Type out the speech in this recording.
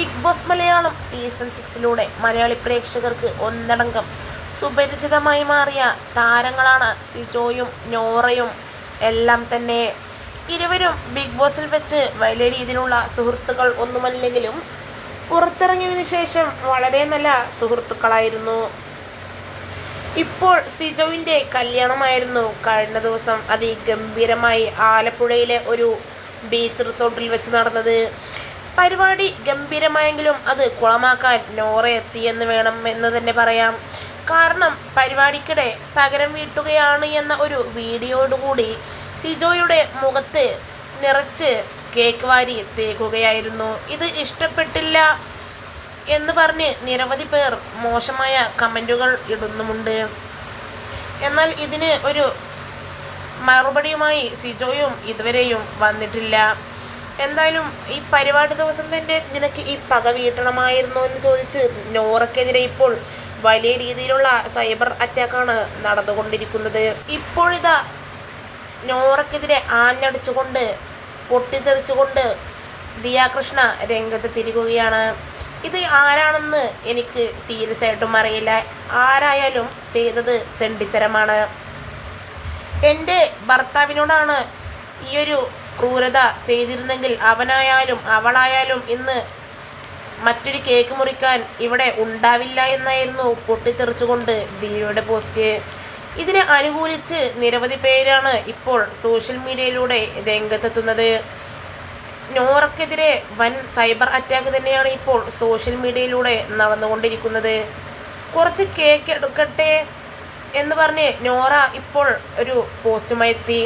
Big Boss Malayalam season സിക്സിലൂടെ മലയാളി പ്രേക്ഷകർക്ക് ഒന്നടങ്കം സുപരിചിതമായി മാറിയ താരങ്ങളാണ് സിജോയും നോറയും. എല്ലാം തന്നെ ഇരുവരും ബിഗ് ബോസിൽ വെച്ച് വലിയ രീതിയിലുള്ള സുഹൃത്തുക്കൾ ഒന്നുമല്ലെങ്കിലും പുറത്തിറങ്ങിയതിനു ശേഷം വളരെ നല്ല സുഹൃത്തുക്കളായിരുന്നു. ഇപ്പോൾ സിജോവിന്റെ കല്യാണമായിരുന്നു. കഴിഞ്ഞ ദിവസം അതിഗംഭീരമായി ആലപ്പുഴയിലെ ഒരു ബീച്ച് റിസോർട്ടിൽ വെച്ച് നടന്നത്. പരിപാടി ഗംഭീരമായെങ്കിലും അത് കുളമാക്കാൻ നോറ എത്തിയെന്ന് വേണം എന്ന് തന്നെ പറയാം. കാരണം പരിപാടിക്കിടെ പകരം വീട്ടുകയാണ് എന്ന ഒരു വീഡിയോടുകൂടി സിജോയുടെ മുഖത്ത് നിറച്ച് കേക്ക് വാരി തേക്കുകയായിരുന്നു. ഇത് ഇഷ്ടപ്പെട്ടില്ല എന്ന് പറഞ്ഞ് നിരവധി പേർ മോശമായ കമന്റുകൾ ഇടുന്നുമുണ്ട്. എന്നാൽ ഇതിന് ഒരു മറുപടിയുമായി സിജോയും ഇതുവരെയും വന്നിട്ടില്ല. എന്തായാലും ഈ പരിപാടി ദിവസം തന്നെ നിനക്ക് ഈ പക വീട്ടണമായിരുന്നോ എന്ന് ചോദിച്ച് നോറക്കെതിരെ ഇപ്പോൾ വലിയ രീതിയിലുള്ള സൈബർ അറ്റാക്കാണ് നടന്നുകൊണ്ടിരിക്കുന്നത്. ഇപ്പോഴിതാ നോറക്കെതിരെ ആഞ്ഞടിച്ചുകൊണ്ട് പൊട്ടിത്തെറിച്ചുകൊണ്ട് ദിയാകൃഷ്ണ രംഗത്ത് തിരികുകയാണ്. ഇത് ആരാണെന്ന് എനിക്ക് സീരിയസ് ആയിട്ടും അറിയില്ല. ആരായാലും ചെയ്തത് തെണ്ടിത്തരമാണ്. എന്റെ ഭർത്താവിനോടാണ് ഈയൊരു ക്രൂരത ചെയ്തിരുന്നെങ്കിൽ അവനായാലും അവളായാലും ഇന്ന് മറ്റൊരു കേക്ക് മുറിക്കാൻ ഇവിടെ ഉണ്ടാവില്ല എന്നായിരുന്നു പൊട്ടിത്തെറിച്ചുകൊണ്ട് ദീപയുടെ പോസ്റ്റ് ഇതിനെ അനുകൂലിച്ച് നിരവധി പേരാണ് ഇപ്പോൾ സോഷ്യൽ മീഡിയയിലൂടെ രംഗത്തെത്തുന്നത്. നോറക്കെതിരെ വൻ സൈബർ അറ്റാക്ക് തന്നെയാണ് ഇപ്പോൾ സോഷ്യൽ മീഡിയയിലൂടെ നടന്നുകൊണ്ടിരിക്കുന്നത്. കുറച്ച് കേക്ക് എടുക്കട്ടെ എന്ന് പറഞ്ഞ് നോറ ഇപ്പോൾ ഒരു പോസ്റ്റുമായി എത്തി.